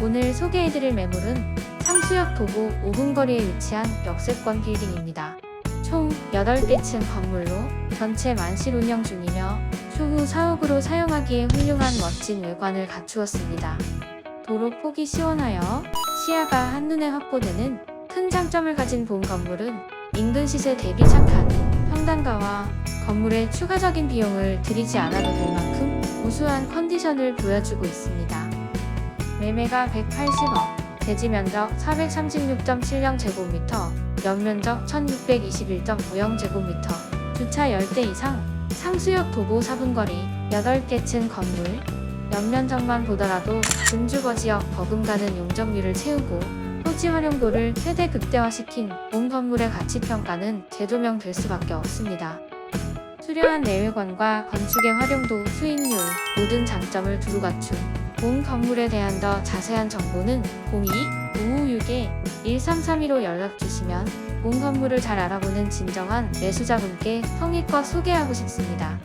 오늘 소개해드릴 매물은 상수역 도보 5분 거리에 위치한 역세권 빌딩입니다. 총 8개층 건물로 전체 만실 운영 중이며 추후 사옥으로 사용하기에 훌륭한 멋진 외관을 갖추었습니다. 도로 폭이 시원하여 시야가 한눈에 확보되는 큰 장점을 가진 본 건물은 인근 시세 대비 착한 평단가와 건물에 추가적인 비용을 들이지 않아도 될 만큼 우수한 컨디션을 보여주고 있습니다. 매매가 180억, 대지 면적 436.70제곱미터, 연면적 1621.50제곱미터, 주차 10대 이상, 상수역 도보 4분 거리, 8개 층 건물, 연면적만 보더라도 금주거 지역 버금가는 용적률을 채우고 토지 활용도를 최대 극대화시킨 본 건물의 가치 평가는 재조명 될 수밖에 없습니다. 수려한 내외관과 건축의 활용도, 수익률 모든 장점을 두루 갖춘 본 건물에 대한 더 자세한 정보는 02-556-1332로 연락 주시면 본 건물을 잘 알아보는 진정한 매수자분께 성의껏 소개하고 싶습니다.